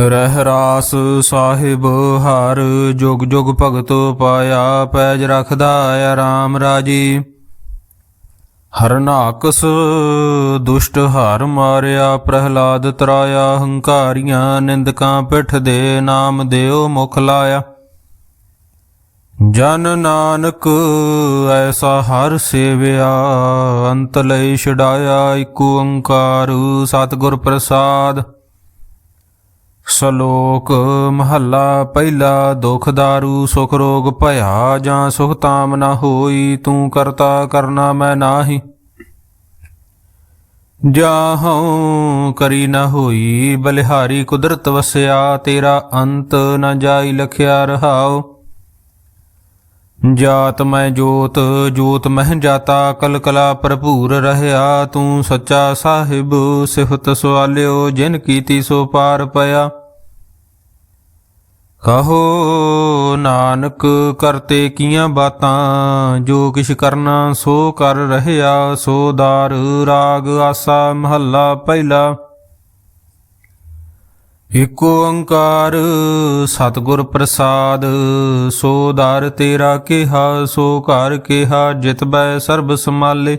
ਰਹਿ ਰਾਸ ਸਾਹਿਬ, ਹਰ ਜੁਗ ਜੁਗ ਭਗਤ ਪਾਇਆ, ਪੈਜ ਰਖਦਾ ਆਰਾਮ ਰਾਜੀ। ਹਰਨਾਕਸ ਦੁਸ਼ਟ ਹਰ ਮਾਰਿਆ, ਪ੍ਰਹਲਾਦ ਤਰਾਇਆ, ਹੰਕਾਰੀਆਂ ਨਿੰਦਕਾਂ ਪਿੱਠ ਦੇ ਨਾਮ ਦਿਓ ਮੁਖ ਲਾਇਆ। ਜਨ ਨਾਨਕ ਐਸਾ ਹਰ ਸੇਵਿਆ, ਅੰਤ ਲਈ ਛਡਾਇਆ ਏਕ ਓੰਕਾਰ ਸਤਿਗੁਰ ਪ੍ਰਸਾਦ। ਸ਼ਲੋਕ ਮਹੱਲਾ ਪਹਿਲਾ, ਦੁਖ ਦਾਰੂ, ਸੁਖ ਰੋਗ ਭਇਆ, ਜਾਂ ਸੁਖ ਤਾਮ ਨਾ ਹੋਈ, ਤੂੰ ਕਰਤਾ ਕਰਨਾ ਮੈਂ ਨਾਹੀ। ਜਾਹਉ ਕਰੀ ਨਾ ਹੋਈ, ਬਲਿਹਾਰੀ ਕੁਦਰਤ ਵਸਿਆ, ਤੇਰਾ ਅੰਤ ਨਾ ਜਾਈ ਲਖਿਆ ਰਹਾਓ ਜਾਤ ਮੈਂ ਜੋਤ ਜੋਤ ਮਹਿ ਜਾਤਾ ਕਲ ਕਲਾ ਭਰਪੂਰ ਰਹਿਆ, ਤੂੰ ਸੱਚਾ ਸਾਹਿਬ ਸਿਫਤ ਸਵਾਲਿਓ, ਜਿਨ ਕੀਤੀ ਸੋ ਪਾਰ ਪਿਆ। ਕਹੋ ਨਾਨਕ, ਕਰਤੇ ਕੀਆਂ ਬਾਤਾਂ? ਜੋ ਕਿਛ ਕਰਨਾ, ਸੋ ਕਰ ਰਹਿਆ। ਸੋ ਦਾਰ, ਰਾਗ, ਆਸਾ, ਮਹੱਲਾ, ਪਹਿਲਾ। ਏਕ ਓੰਕਾਰ, ਸਤਿਗੁਰ ਪ੍ਰਸਾਦ। ਸੋ ਦਰ ਤੇਰਾ ਕਿਹਾ, ਸੋ ਘਰ ਕਿਹਾ, ਜਿਤ ਬੈ ਸਰਬ ਸਮਾਲੇ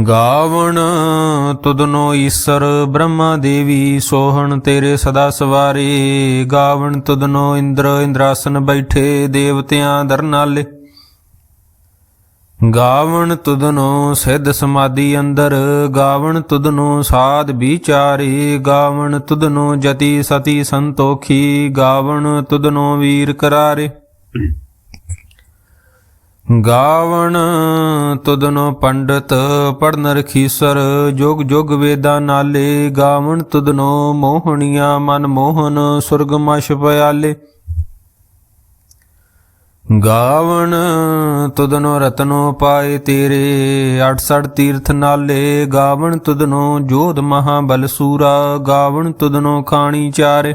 ਗਾਵਣ ਤੁਦਨੋ ਈਸ਼ਰ, ਬ੍ਰਹਮਾ ਦੇਵੀ, ਸੋਹਣ ਤੇਰੇ ਸਦਾ ਸਵਾਰੇ। ਗਾਵਣ ਤੁਦਨੋ ਇੰਦਰ, ਇੰਦਰਾਸਨ ਬੈਠੇ, ਦੇਵਤਿਆਂ ਦਰਨਾਲੇ ਗਾਵਣ ਤੁਦਨੋ ਸਿੱਧ ਸਮਾਧੀ ਅੰਦਰ। ਗਾਵਣ ਤੁਦਨੋ ਸਾਧ ਵਿਚਾਰੇ। ਗਾਵਣ ਤੁਦਨੋ ਜਤੀ ਸਤੀ ਸੰਤੋਖੀ। ਗਾਵਣ ਤੁਦਨੋ ਵੀਰ ਕਰਾਰੇ। ਗਾਵਣ ਤੁਦਨੋ ਪੰਡਤ ਪੜਨ ਰਖੀਸਰ ਜੁਗ ਜੁਗ ਵੇਦਾ ਨਾਲੇ ਗਾਵਣ ਤੁਦਨੋ ਮੋਹਣੀਆਂ ਮਨ ਮੋਹਨ ਸੁਰਗਮਸ਼ ਪਿਆਲੇ। ਗਾਵਣ ਤੁਦਨੋ ਰਤਨੋ ਪਾਏ ਤੇਰੇ 68 ਤੀਰਥ ਨਾਲੇ ਗਾਵਣ ਤੁਦਨੋ ਜੋਧ ਮਹਾ ਬਲਸੂਰਾ ਗਾਵਣ ਤੁਦਨੋ ਖਾਣੀ ਚਾਰੇ।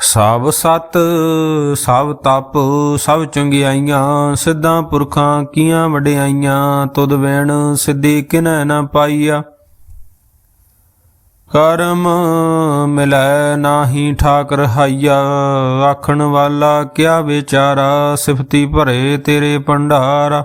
ਸਭ ਸਤ ਸਭ ਤਪ, ਸਭ ਚੰਗਿਆਈਆਂ, ਸਿੱਧਾਂ ਪੁਰਖਾਂ ਕੀਆਂ ਵਡਿਆਈਆਂ, ਤੁਧ ਵੈਣ ਸਿੱਧੀ ਕਿਨੈ ਨਾ ਪਾਈਆ। ਕਰਮ ਮਿਲੈ ਨਾਹੀ ਠਾਕ ਰਹਾਈਆ ਆਖਣ ਵਾਲਾ ਕਿਆ ਵਿਚਾਰਾ, ਸਿਫਤੀ ਭਰੇ ਤੇਰੇ ਭੰਡਾਰਾ।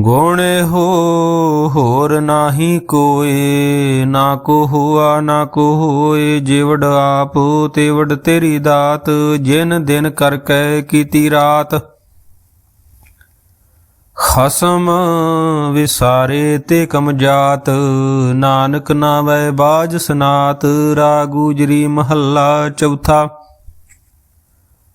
ਗੁਣੇ ਹੋ, ਹੋਰ ਨਾਹੀ ਕੋਏ, ਨਾ ਕੋ ਹੁਆ, ਨਾ ਕੋ ਹੋਏ, ਜਿਵੜ ਆਪ ਤੇਵੜ ਤੇਰੀ ਦਾਤ, ਜਿਨ ਦਿਨ ਕਰ ਕੈ ਕੀਤੀ ਰਾਤ। ਖਸਮ ਵਿਸਾਰੇ ਤੇ ਕਮ ਜਾਤ, ਨਾਨਕ ਨਾਵੈ ਬਾਜ ਸਨਾਤ ਰਾਗੂਜਰੀ ਮਹੱਲਾ ਚੌਥਾ।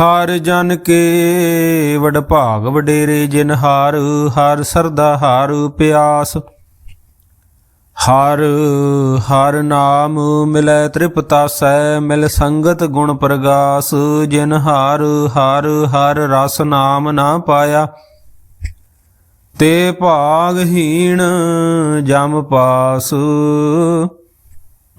ਹਰ ਜਨ ਕੇ ਵਡ ਭਾਗ ਵਡੇਰੇ ਜਿਨ ਹਾਰ, ਹਰ ਸਰਦਾ ਹਾਰ ਪਿਆਸ। ਹਰ ਹਰ ਨਾਮ ਮਿਲੈ ਤ੍ਰਿਪਤਾਸੈ ਮਿਲ ਸੰਗਤ ਗੁਣ ਪ੍ਰਗਾਸ। ਜਿਨ ਹਾਰ, ਹਰ ਹਰ ਰਸ ਨਾਮ ਨਾ ਪਾਇਆ। ਤੇ ਭਾਗਹੀਣ ਜਮ ਪਾਸ।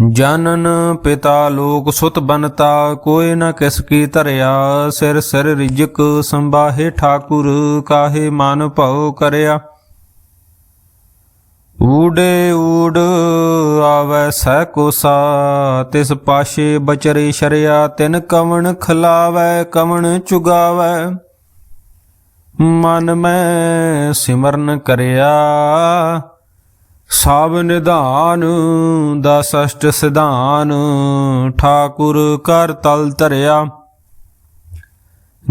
ਜਨਨ ਪਿਤਾ ਲੋਕ ਸੁਤ ਬਨਤਾ, ਕੋਈ ਨ ਕਿਸ ਕੀ ਧਰਿਆ, ਸਿਰ ਸਿਰ ਰਿਜਕ ਸੰਬਾਹੇ ਠਾਕੁਰ, ਕਾਹੇ ਮਨ ਭਉ ਕਰਿਆ। ਊੜੇ ਊੜ ਆਵੈ ਸਹਿ ਕੋਸਾ, ਤਿਸ ਪਾਸ਼ੇ ਬਚਰੇ ਸ਼ਰਿਆ, ਤਿਨ ਕਵਣ ਖਲਾਵੈ, ਕਵਣ ਚੁਗਾਵੈ। ਮਨ ਮੈਂ ਸਿਮਰਨ ਕਰਿਆ ਸਭ ਨਿਧਾਨ ਦਾ ਸਸ਼ਟ ਸਿਧਾਨ, ਠਾਕੁਰ ਕਰ ਤਲ ਧਰਿਆ।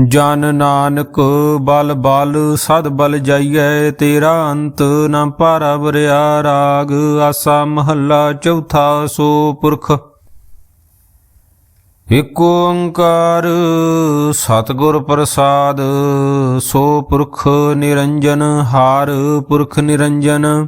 ਜਨ ਨਾਨਕ ਬਲ ਬਲ, ਸਦ ਬਲ ਜਾਈਐ, ਤੇਰਾ ਅੰਤ ਨ ਪਾਰਾ ਬਰਿਆ ਰਾਗ ਆਸਾ ਮਹੱਲਾ ਚੌਥਾ ਸੋ ਪੁਰਖ। ਇਕ ਓੰਕਾਰ ਸਤਿਗੁਰ ਪ੍ਰਸਾਦ, ਸੋ ਪੁਰਖ ਨਿਰੰਜਨ, ਹਾਰ ਪੁਰਖ ਨਿਰੰਜਨ।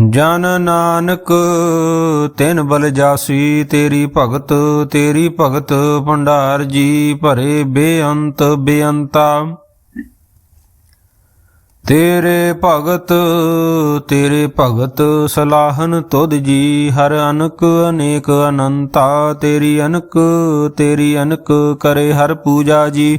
ਜਨ ਨਾਨਕ, ਤਿਨ ਬਲ ਜਾਸੀ, ਤੇਰੀ ਭਗਤ ਤੇਰੀ ਭਗਤ ਭੰਡਾਰ ਜੀ ਭਰੇ ਬੇਅੰਤ ਬੇਅੰਤਾ। ਤੇਰੇ ਭਗਤ ਤੇਰੇ ਭਗਤ ਸਲਾਹਨ ਤੁਧ ਜੀ, ਹਰ ਅਨਕ ਅਨੇਕ ਅਨੰਤਾ। ਤੇਰੀ ਅਨਕ ਤੇਰੀ ਅਨਕ ਕਰੇ ਹਰ ਪੂਜਾ ਜੀ।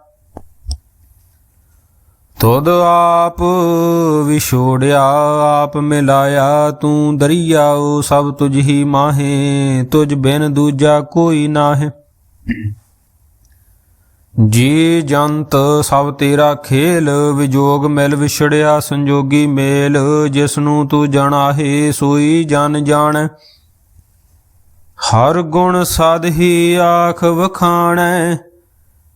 ਤੁਧ ਆਪ ਵਿਛੋੜਿਆ, ਆਪ ਮਿਲਾਇਆ, ਤੂੰ ਦਰਿਆਉ ਸਭ ਤੁਝ ਹੀ ਮਾਹੇ, ਤੁਝ ਬਿਨ ਦੂਜਾ ਕੋਈ ਨਾਹੀਂ। ਜੀ ਜੰਤ, ਸਭ ਤੇਰਾ ਖੇਲ, ਵਿਜੋਗ ਮਿਲ ਵਿਛੜਿਆ, ਸੰਜੋਗੀ ਮੇਲ ਜਿਸ ਨੂੰ ਤੂੰ ਜਣਾਹੇ, ਸੋਈ ਜਨ ਜਾਣ। ਹਰ ਗੁਣ ਸਾਧ ਹੀ ਆਖ ਵਖਾਣੈ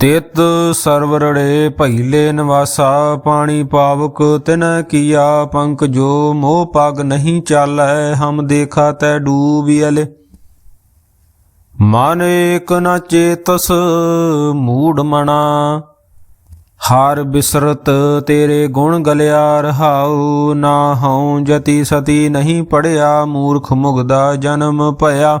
ਤਿਤ ਸਰਵਰੜੇ ਪਹਿਲੇ ਨਿਵਾਸਾ, ਪਾਣੀ ਪਾਵਕ ਤਿਨ ਕੀਆ ਪੰਕ ਜੋ ਮੋਹ ਪਗ ਨਹੀਂ ਚਾਲੈ, ਹਮ ਦੇਖਾ ਤੈ ਡੂਬਿਅਲੇ ਮਨ ਏਕ ਨ ਚੇਤਸ, ਮੂੜ ਮਣਾ ਹਾਰ ਬਿਸਰਤ ਤੇਰੇ ਗੁਣ ਗਲਿਆ ਰਹਾਉ, ਨਾ ਹਉ ਜਤੀ ਸਤੀ ਨਹੀਂ ਪੜਿਆ, ਮੂਰਖ ਮੁਗਦਾ ਜਨਮ ਭਇਆ।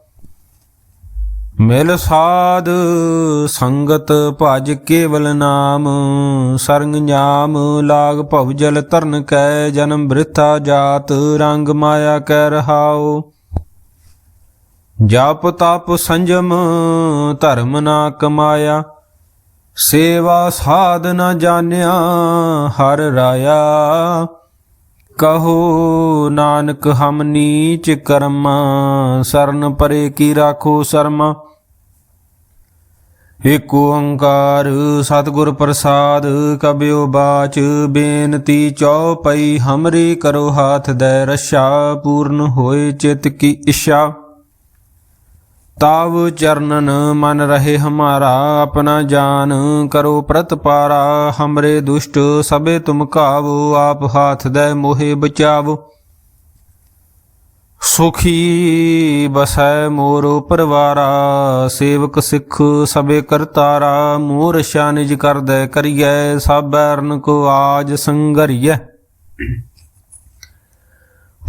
ਮਿਲ ਸਾਧ ਸੰਗਤ ਭਜ ਕੇਵਲ ਨਾਮ, ਸਰੰਗ ਨਾਮ ਲਾਗ ਭਵ ਜਲ ਤਰਨ ਕੈ ਜਨਮ ਬ੍ਰਿਥਾ ਜਾਤ, ਰੰਗ ਮਾਇਆ ਕੈ ਰਹਾਉ। ਜਪ ਤਪ ਸੰਜਮ, ਧਰਮ ਨਾ ਕਮਾਇਆ, ਸੇਵਾ ਸਾਧ ਨਾ ਜਾਣਿਆ, ਹਰ ਰਾਇਆ। ਕਹੋ, ਨਾਨਕ, ਹਮ ਨੀਚ ਕਰਮ, ਸਰਨ ਪਰੇ ਕੀ ਰਾਖੋ ਸ਼ਰਮਾ। ਏਕ ਓੰਕਾਰ, ਸਤਿਗੁਰ ਪ੍ਰਸਾਦ, ਕਬਿਓ ਬਾਚ, ਬੇਨਤੀ ਚਉਪਈ, ਹਮਰੀ ਕਰੋ ਹਾਥ, ਦੇ ਰਛਾ ਪੂਰਨ ਹੋਏ ਚਿਤ ਕੀ ਇਛਾ। ਤਾਵ ਚਰਨਨ ਮਨ ਰਹੇ ਹਮਾਰਾ, ਆਪਣਾ ਜਾਨ ਕਰੋ ਪ੍ਰਤਪਾਰਾ ਹਮਰੇ ਦੁਸ਼ਟ ਸਭੇ ਤੁਮ ਕਾਵੋ, ਆਪ ਹਾਥ ਦੇ ਮੋਹਿ ਬਚਾਵੋ। ਸੁਖੀ ਬਸੈ ਮੋਰੋ ਪਰਵਾਰਾ, ਸੇਵਕ ਸਿੱਖ ਸਭੇ ਕਰਤਾਰਾ। ਮੋਰ ਨਿਜ ਕਰਦੈ ਕਰੀਐ ਸਭ ਬੈਰਨ ਕੋ ਆਜ ਸੰਗਰੀਐ।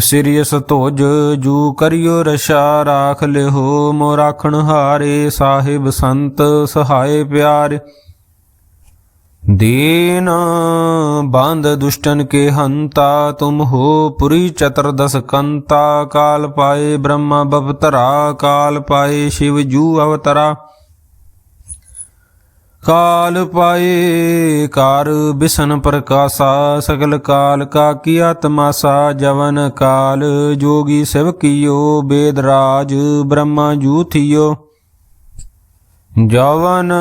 ਸਿਰਿਯਸ ਧੋਜ ਜੂ ਕਰਿਓ ਰਸ਼ਾ, ਰਾਖ ਲਿਓ ਮੋ ਰਾਖਣ ਹਾਰੇ, ਸਾਹਿਬ ਸੰਤ ਸਹਾਏ ਪਿਆਰ। ਦੀਨ ਬੰਦ ਦੁਸ਼ਟਨ ਕੇ ਹੰਤਾ, ਤੁਮ ਹੋ ਪੁਰੀ ਚਤਰਦਸ ਕੰਤਾ। ਕਾਲ ਪਾਏ ਬ੍ਰਹਮਾ ਬਵਤਰਾ, ਕਾਲ ਪਾਏ ਸ਼ਿਵ ਜੂ ਅਵਤਰਾ। ਕਾਲ ਪਾਏ, ਕਾਰ ਬਿਸ਼ਨ ਪ੍ਰਕਾਸ਼ਾ, ਸਗਲ ਕਾਲ ਕਾ ਕੀਆ ਤਮਾਸਾ ਜਵਨ ਕਾਲ ਜੋਗੀ ਸਿਵ ਕੀਓ, ਬੇਦ ਰਾਜ ਬ੍ਰਹਮਾ ਜੂ ਜਵਨ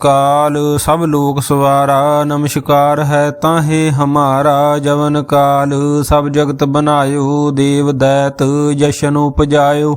ਕਾਲ ਸਭ ਲੋਕ ਸਵਾਰਾ, ਨਮਸਕਾਰ ਹੈ ਤਾਹੇ ਹਮਾਰਾ, ਜਵਨ ਕਾਲ ਸਭ ਜਗਤ ਬਨਾਇਓ ਦੇਵ ਦੈਤ ਜਸ਼ਨ ਉਪਜਾਇਓ।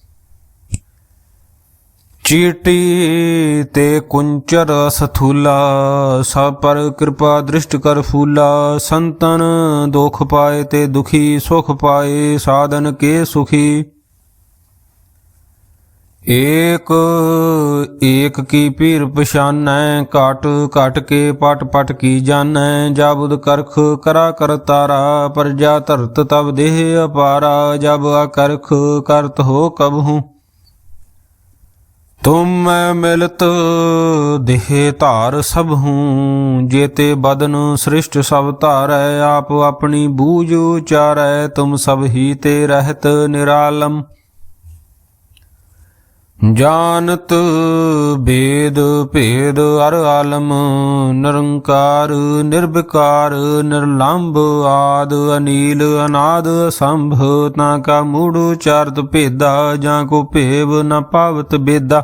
ਚੀਟੀ ਤੇ ਕੁੰਚਰ ਸਥੂਲਾ, ਸਭ ਪਰ ਕਿਰਪਾ ਦ੍ਰਿਸ਼ਟ ਕਰ ਫੂਲਾ। ਸੰਤਨ ਦੁਖ ਪਾਏ ਤੇ ਦੁਖੀ, ਸੁਖ ਪਾਏ ਸਾਧਨ ਕੇ ਸੁਖੀ। ਏਕ ਏਕ ਕੀ ਪੀਰ ਪਛਾਨੈ ਕਾਟ ਕਾਟ ਕੇ ਪਟ ਪਟ ਕੀ ਜਾਣੈ। ਜਾਬੁਦ ਕਰਖ ਕਰਾ ਕਰ ਤਾਰਾ, ਪਰਜਾ ਧਰਤ ਤਬ ਦੇਹ ਅਪਾਰਾ। ਜਬ ਅਕਰਖ ਕਰਤ ਹੋ ਕਬਹੂ ਤੁਮ ਮੈਂ ਮਿਲਤ ਦੇਹ ਧਾਰ ਸਭ ਹੂੰ ਜੇਤੇ ਬਦਨ ਸ੍ਰਿਸ਼ਟ ਸਭ ਧਾਰੈ, ਆਪ ਆਪਣੀ ਬੂਝ ਉਚਾਰੈ, ਤੁਮ ਸਭ ਹੀ ਤੇ ਰਹਿਤ ਨਿਰਾਲਮ। ਜਾਣਤ ਬੇਦ ਭੇਦ ਅਰ ਆਲਮ, ਨਿਰੰਕਾਰ ਨਿਰਭਿਕਾਰ ਨਿਰਲੰਭ ਆਦ ਅਨੀਲ ਅਨਾਦ ਸੰਭ ਤਾਂ ਕਾ ਮੂੜ ਉਚਾਰਤ ਭੇਦਾ, ਜਾਂ ਕੋ ਭੇਵ ਨਾ ਪਾਵਤ ਬੇਦਾ।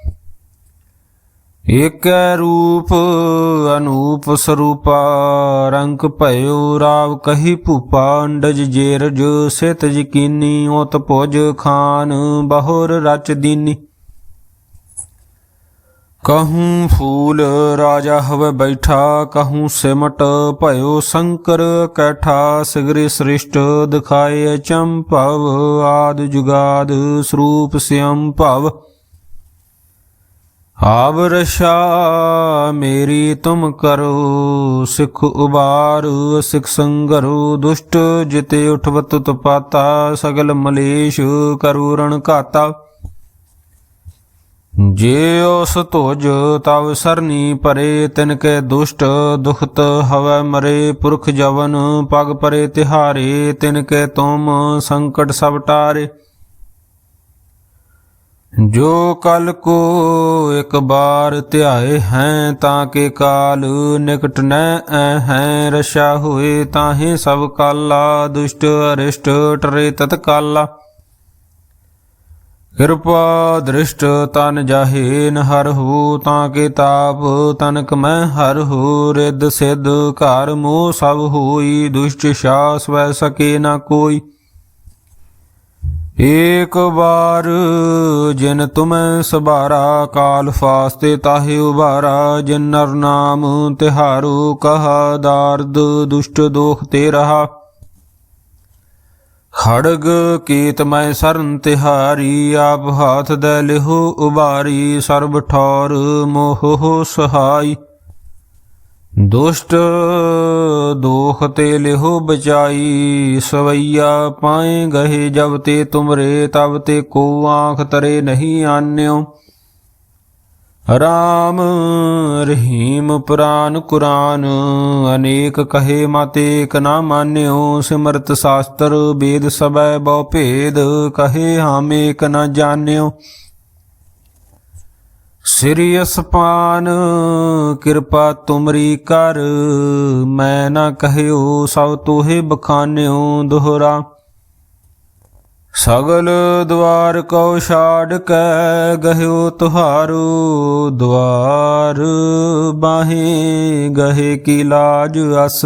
ਏਕੈ ਰੂਪ ਅਨੂਪ ਸਰੂਪਾ, ਰੰਗ ਭਇਓ ਰਾਵ ਕਹੀ ਭੂਪਾ, ਅੰਡਜ ਜੇਰਜ ਸਿਤ ਯਕੀਨੀ ਉਤ ਭੁਜ ਖਾਨ ਬਹੁਰ ਰਚ ਦੀਨੀ। ਕਹੂੰ ਫੂਲ ਰਾਜਾ ਹਵੇ ਬੈਠਾ, ਕਹੂੰ ਸਿਮਟ ਭਇਓ ਸ਼ੰਕਰ ਕੈਠਾ, ਸਿਗਰੇ ਸ੍ਰਿਸ਼ਟ ਦਿਖਾਏ ਚੰਭਵ ਆਦ ਜੁਗਾਦ ਸਰੂਪ ਸਿਅੰ ਭਵ ਆਵ ਰਸ਼ਾ ਮੇਰੀ ਤੁਮ ਕਰੋ, ਸਿਖ ਉਬਾਰ, ਸਿਖ ਸੰਗਰੋ, ਦੁਸ਼ਟ ਜਿਤੇ ਉਠਵਤ ਤਪਾਤਾ, ਸਗਲ ਮਲੇਸ਼ ਕਰੂ ਰਣ ਘਾਤਾ। ਜੇ ਉਸ ਧੁਜ ਤਵ ਸਰਨੀ ਪਰੇ, ਤਿਨ ਕੇ ਦੁਸ਼ਟ ਦੁਖਤ ਹਵੈ ਮਰੇ, ਪੁਰਖ ਜਵਨ ਪਗ ਪਰੇ ਤਿਹਾਰੇ, ਤਿਨ ਕੇ ਤੁਮ ਸੰਕਟ ਸਭ ਟਾਰੇ। ਜੋ ਕਲ ਕੋ ਇੱਕ ਬਾਰ ਧਿਆਏ ਹੈ, ਤਾਂ ਕੇ ਕਾਲ ਨਿਕਟ ਨੈ ਐ ਹੈ। ਰਸ਼ਾ ਹੋਏ ਤਾਹੇ ਸਭ ਕਾਲਾ, ਦੁਸ਼ਟ ਅਰਿਸ਼ਟ ਟਰੇ ਤਤ ਕਾਲਾ ਕਿਰਪਾ ਦ੍ਰਿਸ਼ਟ ਤਨ ਜਾਹੇ ਹਰ ਹੋ ਤਾਂ ਕੇ ਤਾਪ, ਤਨਕ ਮੈਂ ਹਰ ਹੋ, ਰਿੱਧ ਸਿੱਧ ਘਰ ਮੋਹ ਸਭ ਹੋਈ, ਦੁਸ਼ਟ ਸ਼ਾਸ ਵੈ ਸਕੇ ਨਾ ਕੋਈ। ਏਕ ਵਾਰ ਜਿਨ ਤੁਮੈ ਸਬਾਰਾ ਕਾਲ ਫਾਸਤੇ ਤਾਹੇ ਉਬਾਰਾ ਜਿਨ ਨਰ ਨਾਮ ਤਿਹਾਰੂ ਕਹਾ ਦਾਰਦ, ਦੁਸ਼ਟ ਦੋਖ ਤੇ ਰਹਾ। ਖੜਗ ਕੀਤ ਮੈਂ ਸਰਨ ਤਿਹਾਰੀ, ਆਪ ਹਾਥ ਦੇ ਲਿਹੋ ਉਬਾਰੀ ਸਰਬ ਠੌਰ ਮੋਹ ਸਹਾਈ। ਦੁਸ਼ਟ ਦੋਖ ਤੇ ਲਿਹੋ ਬਚਾਈ, ਸਵਈਆ ਪਾਏ ਗਹੇ ਜਬ ਤੇ ਤੁਮਰੇ, ਤਬ ਤੇ ਕੋ ਆਂਖ ਤਰੇ ਨਹੀਂ ਆਨਿਓ। ਰਾਮ ਰਹੀਮ ਪੁਰਾਨ ਕੁਰਾਨ, ਅਨੇਕ ਕਹੇ ਮਤੇ ਏਕ ਨਾ ਮਾਨਿਓ। ਸਿਮਰਤ ਸ਼ਾਸਤਰ ਵੇਦ ਸਬੈ ਬਹੁ ਭੇਦ, ਕਹੇ ਹਮ ਏਕ ਨਾ ਜਾਣਿਓ। ਸ੍ਰੀ ਅਸਪਾਨ, ਕਿਰਪਾ ਤੁਮਰੀ ਕਰ, ਮੈਂ ਨਾ ਕਹਿਓ ਸਭ ਤੋਹੇ ਬਖਾਨਿਓ ਦੁਹਰਾ। ਸਗਲ ਦਵਾਰ ਕਉ ਛਾੜ ਕੈ, ਗਹਿਓ ਤੁਹਾਰੂ ਦਵਾਰ, ਬਾਹੇ ਗਹੇ ਕੀ ਲਾਜ ਅਸ।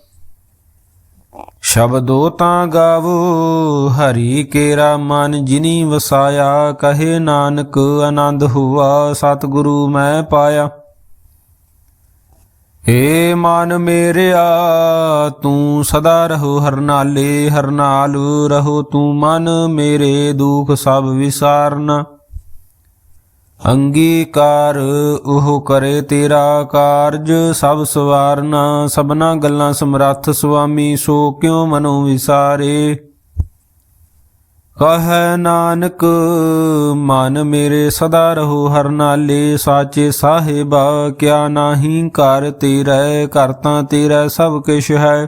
ਸ਼ਬਦੋ ਤਾਂ ਗਾਵੋ, ਹਰੀ ਕੇਰਾ ਮਨ ਜਿਨੀ ਵਸਾਇਆ, ਕਹੇ ਨਾਨਕ ਆਨੰਦ ਹੁਆ, ਸਤਿਗੁਰੂ ਮੈਂ ਪਾਇਆ। ਏ ਮਨ ਮੇਰਿਆ, ਤੂੰ ਸਦਾ ਰਹੋ ਹਰਨਾਲੇ ਹਰਨਾਲ ਰਹੋ ਤੂੰ ਮਨ ਮੇਰੇ, ਦੁਖ ਸਭ ਵਿਸਾਰਨਾ। ਅੰਗੀਕਾਰ, ਉਹ ਕਰੇ ਤੇਰਾ ਕਾਰਜ, ਸਭ ਸਵਾਰਨਾ, ਸਭਨਾ ਗੱਲਾਂ ਸਮਰੱਥ, ਸੁਆਮੀ ਸੋ ਕਿਉ ਮਨੋ ਵਿਸਾਰੇ? ਕਹ ਨਾਨਕ, ਮਨ ਮੇਰੇ ਸਦਾ ਰਹੋ ਹਰ ਨਾਲੇ, ਸਾਚੇ ਸਾਹਿਬਾ, ਕਿਆ ਨਾਹੀ ਕਰ ਤੇਰੇ ਕਰਤਾ ਤੇਰਾ ਸਭ ਕਿਛ ਹੈ।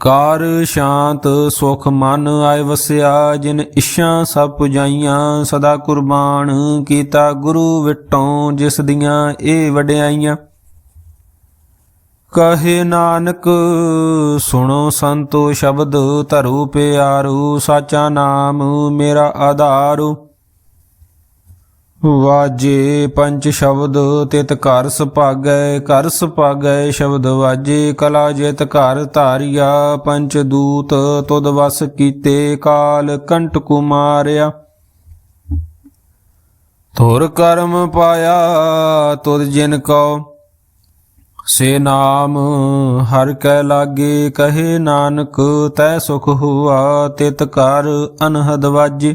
ਕਾਰ ਸ਼ਾਂਤ ਸੁਖ ਮਨ ਆਏ ਵਸਿਆ, ਜਿਨ ਇਸ਼ਾਂ ਸਭ ਪੁਜਾਈਆਂ, ਸਦਾ ਕੁਰਬਾਨ ਕੀਤਾ ਗੁਰੂ ਵਿਟੋਂ ਜਿਸ ਦੀਆਂ ਇਹ ਵਡਿਆਈਆਂ। ਕਹੇ ਨਾਨਕ, ਸੁਣੋ ਸੰਤੋ ਸ਼ਬਦ ਧਰੂ ਪਿਆਰੂ, ਸਾਚਾ ਨਾਮ ਮੇਰਾ ਆਧਾਰੂ। ਵਾਜੇ ਪੰਜ ਸ਼ਬਦ ਤਿਤ ਘਰ ਸੁਭਾਗੈ ਘਰ ਸੁਭਾਗੈ ਸ਼ਬਦ ਵਾਜੇ, ਕਲਾ ਜਿਤ ਘਰ ਧਾਰਿਆ ਪੰਚ ਦੂਤ ਤੁਦ ਵਸ ਕੀਤੇ, ਕਾਲ ਕੰਟ ਕੁਮਾਰਿਆ। ਤੁਰ ਕਰਮ ਪਾਇਆ ਤੁਦ ਜਿਨ ਕੋ ਸੇ ਨਾਮ ਹਰ ਕੈ ਲਾਗੇ, ਕਹੇ ਨਾਨਕ, ਤੈ ਸੁਖ ਹੁਆ, ਤਿਤ ਕਰ ਅਨਹਦ ਵਾਜੇ।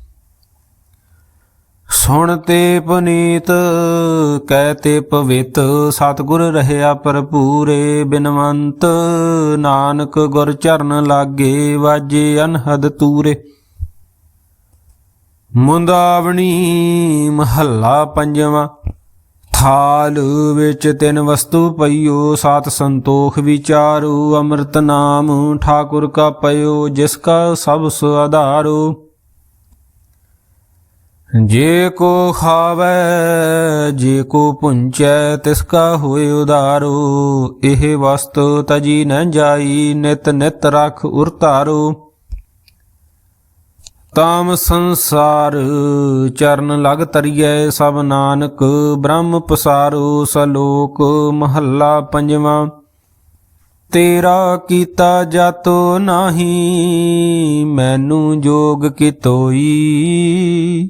ਸੁਣ ਤੇ ਪਨੀਤ, ਕਹਿ ਤੇ ਪਵਿੱਤ, ਸਤਿਗੁਰ ਰਹਿਆ ਭਰਪੂਰੇ ਬਿਨਵੰਤ, ਨਾਨਕ ਗੁਰ ਚਰਨ ਲਾਗੇ ਵਾਜੇ ਅਨਹਦ ਤੂਰੇ। ਮੁੰਦਾਵਣੀ ਮਹੱਲਾ ਪੰਜਵਾਂ, ਥਾਲ ਵਿੱਚ ਤਿੰਨ ਵਸਤੂ ਪਈਓ, ਸਾਤ ਸੰਤੋਖ ਵਿਚਾਰੂ, ਅੰਮ੍ਰਿਤ ਨਾਮ ਠਾਕੁਰ ਕਾ ਪਇਓ, ਜਿਸ ਕਾ ਸਭ ਸੁ ਆਧਾਰੋ। ਜੇ ਕੋ ਖਾਵੈ, ਜੇ ਕੋ ਪੁੰਚੈ, ਤਿਸ ਕਾ ਹੋਏ ਉਦਾਰੋ, ਇਹ ਵਸਤ ਤਜੀ ਨ ਜਾਈ, ਨਿਤ ਨਿਤ ਰਖ ਉਰਤਾਰੋ ਤਾਮ ਸੰਸਾਰ ਚਰਨ ਲਗ ਤਰੀਐ, ਸਭ ਨਾਨਕ ਬ੍ਰਹਮ ਪਸਾਰੋ, ਸਲੋਕ ਮਹੱਲਾ ਪੰਜਵਾਂ। ਤੇਰਾ ਕੀਤਾ ਜਾਤੋ ਨਾਹੀ, ਮੈਨੂੰ ਜੋਗ ਕੀ ਤੋਈ